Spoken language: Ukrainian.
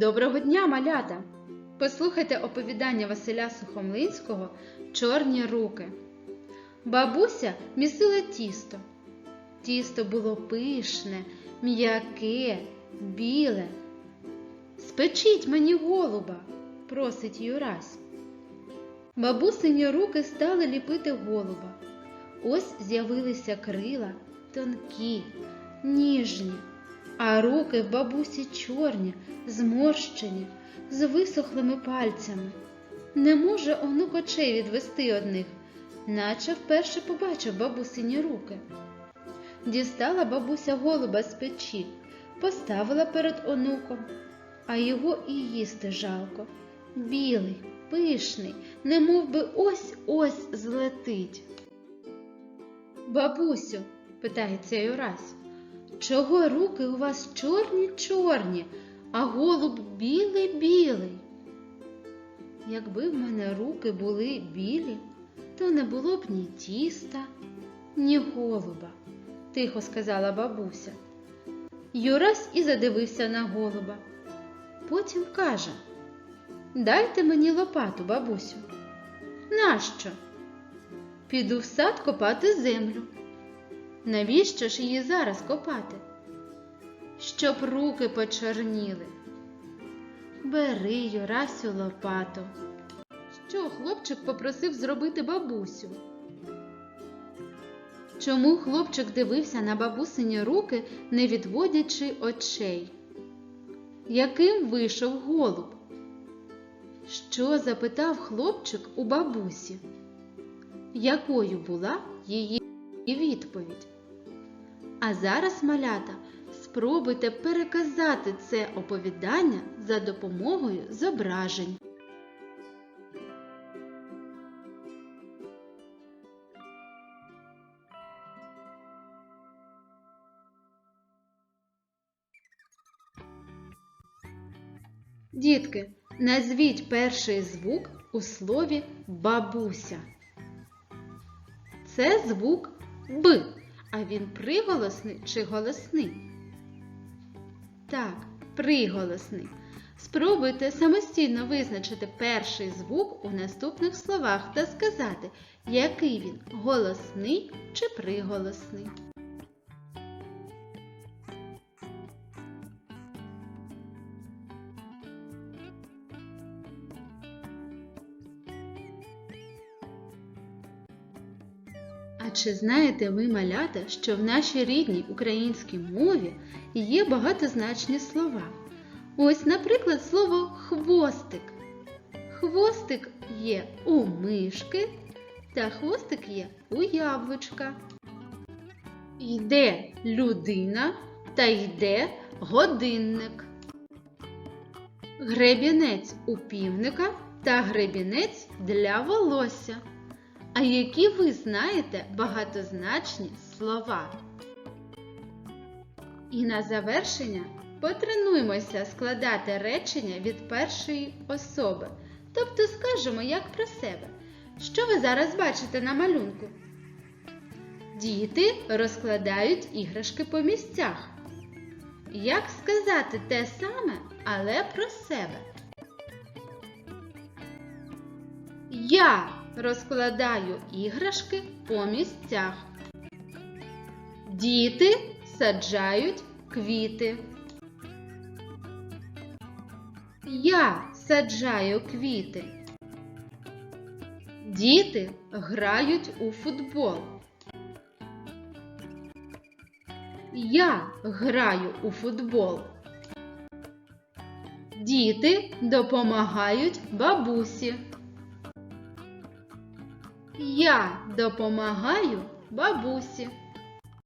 Доброго дня, малята! Послухайте оповідання Василя Сухомлинського Чорні руки. Бабуся місила тісто. Тісто було пишне, м'яке, біле. Спечіть мені голуба, просить Юрась. Бабусині руки стали ліпити голуба. Ось з'явилися крила тонкі, ніжні, а руки в бабусі чорні, зморщені, з висохлими пальцями. Не може онук очей відвести одних, наче вперше побачив бабусині руки. Дістала бабуся голуба з печі, поставила перед онуком, а його і їсти жалко. Білий, пишний, немов би ось-ось злетить. Бабусю, питається Юрась, чого руки у вас чорні-чорні, а голуб білий-білий? Якби в мене руки були білі, то не було б ні тіста, ні голуба, тихо сказала бабуся. Юрась і задивився на голуба. Потім каже Дайте мені лопату, бабусю. Нащо? Піду в сад копати землю. Навіщо ж її зараз копати? Щоб руки почорніли. Бери, Юрасю, лопату. Що хлопчик попросив зробити бабусю? Чому хлопчик дивився на бабусині руки, не відводячи очей? Яким вийшов голуб? Що запитав хлопчик у бабусі? Якою була її відповідь? А зараз, малята, спробуйте переказати це оповідання за допомогою зображень. Дітки, назвіть перший звук у слові бабуся. Це звук Б, а він приголосний чи голосний? Так, приголосний. Спробуйте самостійно визначити перший звук у наступних словах та сказати, який він голосний чи приголосний. А чи знаєте ви, малята, що в нашій рідній українській мові є багатозначні слова? Ось, наприклад, слово хвостик. Хвостик є у мишки, та хвостик є у яблучка. Йде людина та йде годинник. Гребінець у півника та гребінець для волосся. А які ви знаєте багатозначні слова? І на завершення потренуймося складати речення від першої особи. Тобто скажемо як про себе. Що ви зараз бачите на малюнку? Діти розкладають іграшки по місцях. Як сказати те саме, але про себе? Я розкладаю іграшки по місцях. Діти саджають квіти. Я саджаю квіти. Діти грають у футбол. Я граю у футбол. Діти допомагають бабусі. Я допомагаю бабусі.